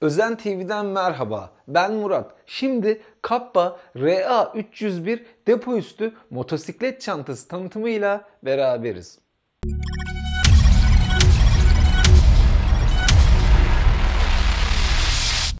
Özen TV'den merhaba. Ben Murat. Şimdi Kappa RA301 depo üstü motosiklet çantası tanıtımıyla beraberiz.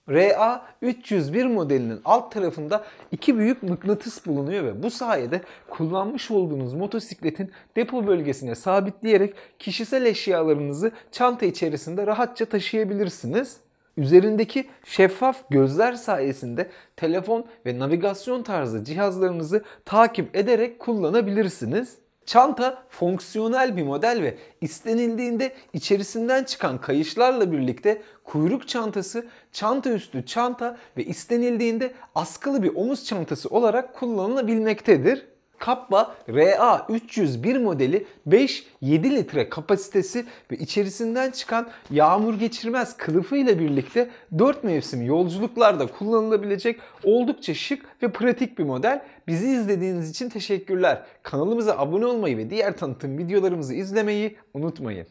RA 301 modelinin alt tarafında iki büyük mıknatıs bulunuyor ve bu sayede kullanmış olduğunuz motosikletin depo bölgesine sabitleyerek kişisel eşyalarınızı çanta içerisinde rahatça taşıyabilirsiniz. Üzerindeki şeffaf gözler sayesinde telefon ve navigasyon tarzı cihazlarınızı takip ederek kullanabilirsiniz. Çanta fonksiyonel bir model ve istenildiğinde içerisinden çıkan kayışlarla birlikte kuyruk çantası, çanta üstü çanta ve istenildiğinde askılı bir omuz çantası olarak kullanılabilmektedir. Kappa RA 301 modeli 5-7 litre kapasitesi ve içerisinden çıkan yağmur geçirmez kılıfı ile birlikte 4 mevsim yolculuklarda kullanılabilecek oldukça şık ve pratik bir model. Bizi izlediğiniz için teşekkürler. Kanalımıza abone olmayı ve diğer tanıtım videolarımızı izlemeyi unutmayın.